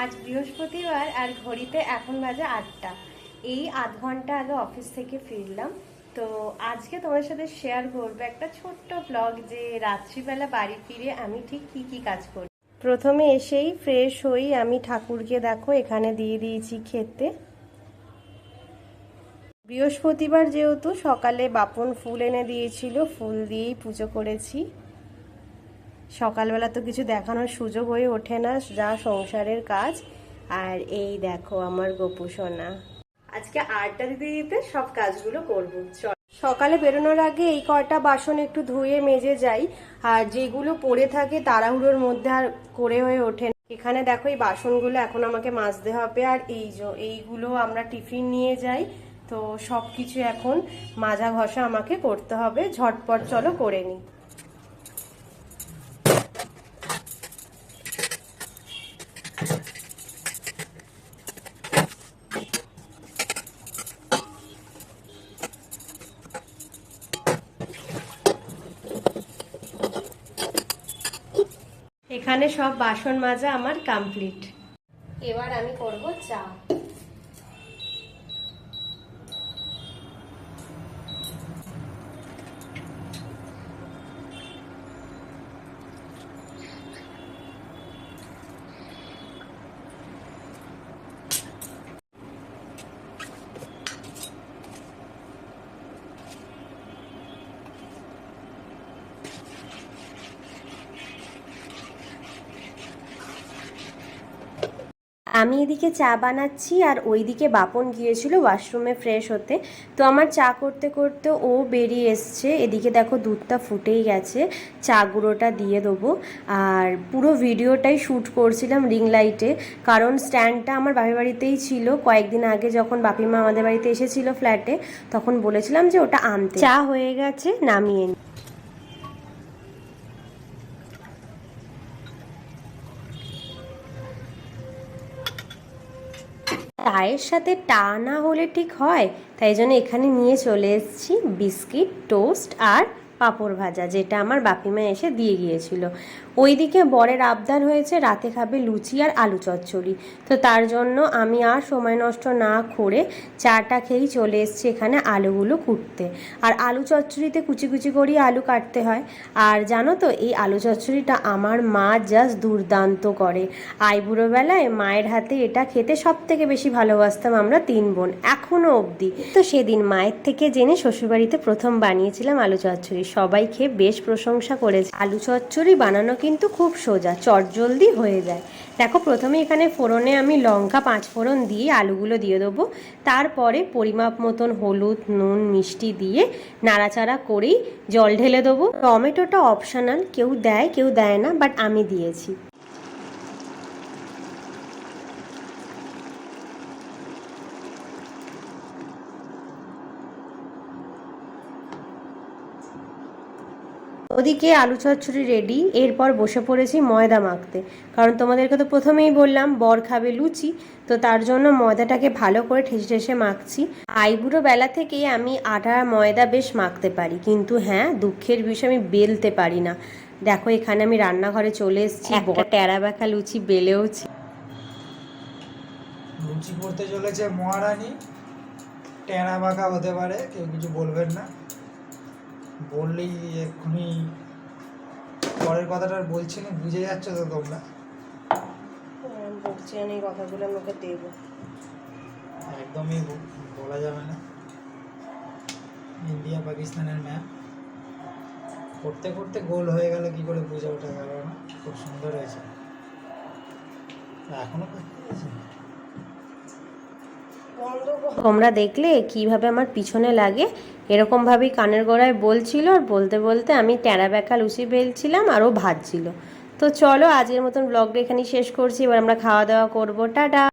আজ বৃহস্পতিবার আর ঘড়িতে এখন বাজে আটটা। এই আধ ঘণ্টা আগে অফিস থেকে ফিরলাম। তো আজকে তোমার সাথে শেয়ার করব একটা ছোট্ট ব্লগ যে রাত্রিবেলা বাড়ি ফিরে আমি ঠিক কি কি কাজ করি। প্রথমে এসেই ফ্রেশ হই, আমি ঠাকুরকে দেখো, এখানে দিয়ে দিয়েছি খেতে। বৃহস্পতিবার যেহেতু সকালে বাপন ফুল এনে দিয়েছিল, ফুল দিয়েই পুজো করেছি। সকালবেলা তো কিছু দেখানোর সুযোগ হয়ে ওঠে না, যা সংসারের কাজ। আর এই দেখো আমার গোপু সোনা। আজকে আটটা দিতে দিতে সব কাজগুলো করব, চল। সকালে বেরোনোর আগে এই কয়টা বাসন একটু ধুয়ে মেজে যাই, আর যেগুলো পড়ে থাকে তাড়াহুড়োর মধ্যে আর করে হয়ে ওঠে এখানে দেখো এই বাসনগুলো এখন আমাকে মাজতে হবে, আর এই যে এইগুলো আমরা টিফিন নিয়ে যাই। তো সব কিছু এখন মাজা ঘষা আমাকে করতে হবে, ঝটপট চলো করে নিই। এখানে সব বাসন মাজা আমার কমপ্লিট এবার আমি করব চা। আমি এদিকে চা বানাচ্ছি আর ওইদিকে বাপন গিয়েছিল ওয়াশরুমে ফ্রেশ হতে। তো আমার চা করতে করতে ও বেরিয়ে এসছে। এদিকে দেখো দুধটা ফুটেই গেছে, চা গুঁড়োটা দিয়ে দেবো। আর পুরো ভিডিওটাই শ্যুট করছিলাম রিং লাইটে, কারণ স্ট্যান্ডটা আমার বাপের বাড়িতেই ছিল। কয়েকদিন আগে যখন বাপিমা আমাদের বাড়িতে এসেছিল ফ্ল্যাটে, তখন বলেছিলাম যে ওটা আনতে। চা হয়ে গেছে, নামিয়ে চায়ের সাথে টা না হলে ঠিক হয়? তাই জন্য এখানে নিয়ে চলে এসেছি বিস্কিট, টোস্ট আর পাঁপড় ভাজা, যেটা আমার বাপিমা এসে দিয়ে গিয়েছিল। ওইদিকে বরের আবদার হয়েছে, রাতে খাবে লুচি আর আলু চচ্চড়ি। তো তার জন্য আমি আর সময় নষ্ট না করে চাটা খেয়েই চলে এসছি এখানে আলুগুলো কুটতে। আর আলু চচ্চড়িতে কুচি কুচি করেই আলু কাটতে হয়। আর জানো তো, এই আলু চচ্চড়িটা আমার মা জাস্ট দুর্দান্ত করে। আইবুড়ো বেলায় মায়ের হাতে এটা খেতে সব থেকে বেশি ভালোবাসতাম আমরা তিন বোন এখনও অবধি। তো সেদিন মায়ের থেকে জেনে শ্বশুরবাড়িতে প্রথম বানিয়েছিলাম আলু চচ্চড়ি। সবাই খেয়ে বেশ প্রশংসা করেছে। আলু চচ্চড়ি বানানো কিন্তু খুব সোজা, চটজলদি হয়ে যায়। দেখো, প্রথমে এখানে ফোড়নে আমি লঙ্কা পাঁচ ফোড়ন দিয়ে আলুগুলো দিয়ে দেবো। তারপরে পরিমাপ মতন হলুদ, নুন, মিষ্টি দিয়ে নাড়াচাড়া করেই জল ঢেলে দেবো। টমেটোটা অপশানাল কেউ দেয় কেউ দেয় না বাট আমি দিয়েছি। ওদিকে আলু চচ্চড়ি রেডি এরপর বসে পড়েছি ময়দা মাখতে। কারণ তোমাদেরকে তো প্রথমেই বললাম বর খাবে লুচি তো তার জন্য ময়দাটাকে ভালো করে ঠেসে ঠেসে মাখছি। আইবুড়ো বেলা থেকেই আমি আটা ময়দা বেশ মাখতে পারি কিন্তু হ্যাঁ দুঃখের বিষয় আমি বেলতে পারি না। দেখো এখানে আমি রান্নাঘরে চলে এসেছি টেরা বেঁকা লুচি বেলেওছি। লুচি পড়তে চলেছে মহারানী। টেনা বাঁকা হতে পারে কেউ কিছু বলবেন না। বললেই এক্ষুনি পরের কথাটা আর বলছি না বুঝে যাচ্ছ তো তোমরা। বলছি আমি কথাগুলো আমাকে দেবো। একদমই বলা যাবে না। ইন্ডিয়া পাকিস্তানের ম্যাপ করতে করতে গোল হয়ে গেল কি করে বুঝে ওঠা গেল না? খুব সুন্দর হয়েছে। এখনও করতে হয়েছে তোমরা দেখলে কীভাবে আমার পিছনে লাগে? এরকমভাবেই কানের গোড়ায় বলছিল আর বলতে বলতে আমি ট্যাঁড়া ব্যাকা লুচি বেলছিলাম আরও ভাজছিল। তো চলো আজকের মতন ব্লগটা এখানেই শেষ করছি। এবার আমরা খাওয়া দাওয়া করব। টাটা!